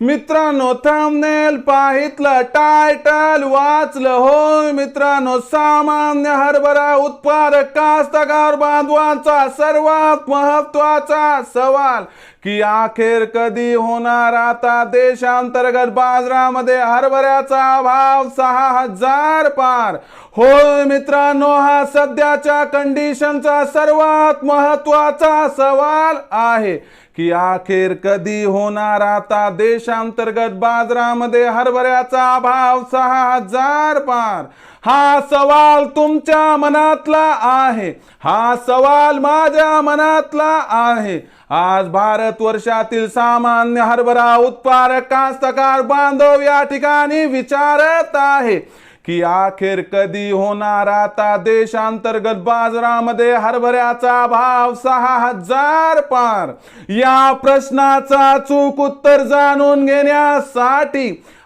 मित्रांनो थांबनेल पाहितलं टायटल वाचलं. होय मित्रांनो सामान्य हरभरा उत्पादक कास्तकार बांधवांचा सर्वात महत्त्वाचा सवाल की अखेर कधी होणार? आता देशांतर्गत बाजारामध्ये हरभऱ्याचा भाव सहा हजार पार. होय मित्रांनो हा सध्याच्या कंडिशनचा सर्वात महत्त्वाचा सवाल आहे. की अखेर कधी होणार आता देशांतर्गत बाजारामध्ये हरभऱ्याचा भाव सहा हजार पार? हा सवाल तुमच्या मनातला आहे. हा सवाल माझ्या मनातला आहे. आज भारत वर्षातील सामान्य हरभरा उत्पादक कास्तकार बांधव या ठिकाणी विचारत आहे. की अखेर कधी होणार आता देशांतर्गत बाजारामध्ये हरभऱ्याचा भाव सहा हजार पार? या प्रश्नाचा चूक उत्तर जाणून घेण्यासाठी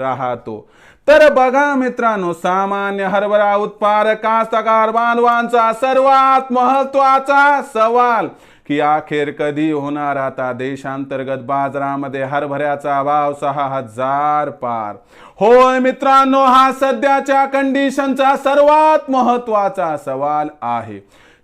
राहतो. तर बघा मित्रांनो सामान्य हरभरा उत्पादक कास्तकार बांधवांचा सर्वात महत्त्वाचा सवाल की अखेर कधी होणार आता देशांतर्गत बाजारामध्ये हरभऱ्याचा भाव सहा हजार पार? होय मित्रांनो हा सध्याच्या कंडिशनचा सर्वात महत्त्वाचा सवाल आहे.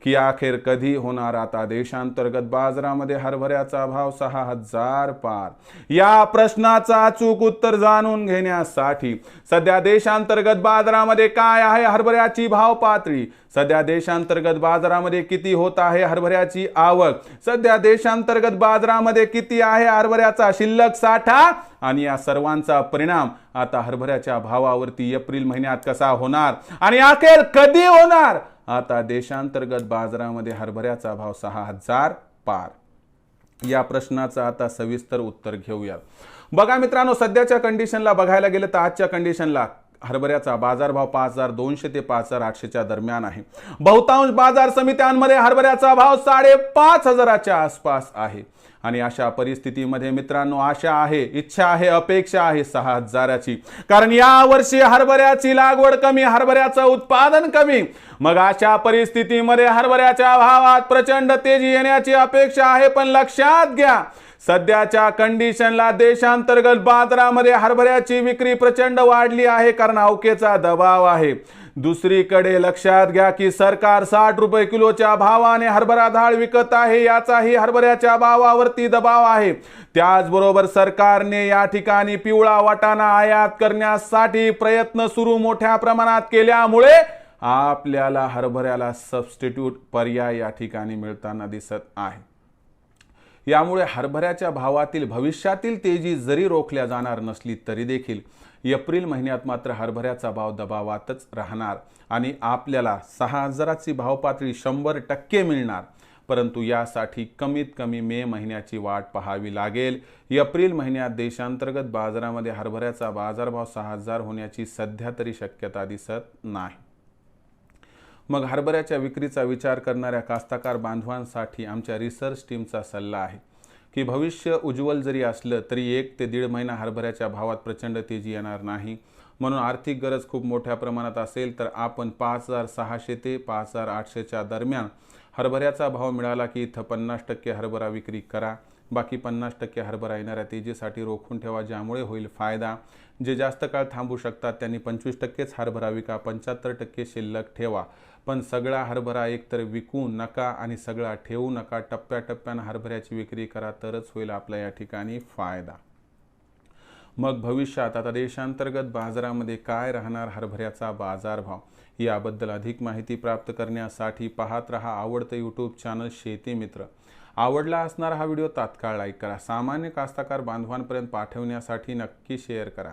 की अखेर कधी होणार आता देशांतर्गत बाजारामध्ये हरभऱ्याचा भाव सहा हजार पार? या प्रश्नाचा अचूक उत्तर जाणून घेण्यासाठी सध्या देशांतर्गत बाजारामध्ये काय आहे हरभऱ्याची भाव पातळी? सध्या देशांतर्गत बाजारामध्ये किती होत आहे हरभऱ्याची आवक? सध्या देशांतर्गत बाजारामध्ये किती आहे हरभऱ्याचा शिल्लक साठा? आणि या सर्वांचा परिणाम आता हरभऱ्याच्या भावावरती एप्रिल महिन्यात कसा होणार? आणि अखेर कधी होणार? आता देशांतर्गत बाजारामध्ये हरभऱ्याचा भाव सहा हजार पार. या प्रश्नाचं आता सविस्तर उत्तर घेऊया बघा मित्रांनो सध्याच्या कंडिशनला बघायला गेलं तर आजच्या कंडिशनला हरभऱ्याचा बाजारभाव पाच हजार दोनशे ते पाच हजार आठशेच्या दरम्यान आहे. बहुतांश बाजार समित्यांमध्ये हरभऱ्याचा भाव साडेपाच हजाराच्या आसपास आहे. आणि अशा परिस्थितीमध्ये मित्रांनो आशा आहे इच्छा आहे अपेक्षा आहे सहा हजाराची. कारण या वर्षी हरभऱ्याची लागवड कमी हरभऱ्याचं उत्पादन कमी. मग अशा परिस्थितीमध्ये हरभऱ्याच्या भावात प्रचंड तेजी येण्याची अपेक्षा आहे पण लक्षात घ्या सध्याच्या कंडिशनला देशांतर्गत बाजारामध्ये हरभऱ्याची विक्री प्रचंड वाढली आहे कारण अवकेचा दबाव आहे. दुसरीकडे लक्षात घ्या की सरकार साठ रुपये किलोच्या भावाने हरभरा डाळ विकत आहे याचाही हरभऱ्याच्या भावावरती दबाव आहे. त्याचबरोबर सरकारने या ठिकाणी पिवळा वाटाणा आयात करण्यासाठी प्रयत्न सुरू मोठ्या प्रमाणात केल्यामुळे आपल्याला हरभऱ्याला सबस्टिट्यूट पर्याय या ठिकाणी मिळताना दिसत आहे. यामुळे हरभऱ्याच्या भावातील भविष्यातील तेजी जरी रोखल्या जाणार नसली तरी देखील एप्रिल महिन्यात मात्र हरभऱ्याचा भाव दबावातच राहणार आणि आपल्याला सहा हजाराची भावपातळी शंभर टक्के मिळणार. परंतु यासाठी कमीत कमी मे महिन्याची वाट पाहावी लागेल. एप्रिल महिन्यात देशांतर्गत बाजारामध्ये हरभऱ्याचा बाजारभाव सहा हजार होण्याची सध्या तरी शक्यता दिसत नाही. मग हरभऱ्याच्या विक्रीचा विचार करणाऱ्या कास्ताकार बांधवांसाठी आमच्या रिसर्च टीमचा सल्ला आहे की भविष्य उज्ज्वल जरी असलं तरी एक ते दीड महिना हरभऱ्याच्या भावात प्रचंड तेजी येणार नाही. म्हणून आर्थिक गरज खूप मोठ्या प्रमाणात असेल तर आपण पाच हजार सहाशे ते पाच हजार आठशेच्या दरम्यान हरभऱ्याचा भाव मिळाला की इथं पन्नास टक्के हरभरा विक्री करा. बाकी पन्नास टक्के हरभरा येणाऱ्या तेजीसाठी रोखून ठेवा ज्यामुळे होईल फायदा. जे जास्त काळ थांबू शकतात त्यांनी पंचवीस टक्केच हरभरा विका पंच्याहत्तर टक्के शिल्लक ठेवा. पण सगळा हरभरा एकतर विकू नका आणि सगळा ठेवू नका टप्प्याटप्प्यानं हरभऱ्याची विक्री करा तरच होईल आपला या ठिकाणी फायदा. मग भविष्यात आता देशांतर्गत बाजारामध्ये काय राहणार हरभऱ्याचा बाजारभाव? याबद्दल अधिक माहिती प्राप्त करण्यासाठी पाहत रहा आवडतं यूट्यूब चॅनल शेती मित्र. आवडला असणारा हा व्हिडिओ तात्काळ लाईक करा. सामान्य कास्ताकार बांधवांपर्यंत पाठवण्यासाठी नक्की शेअर करा.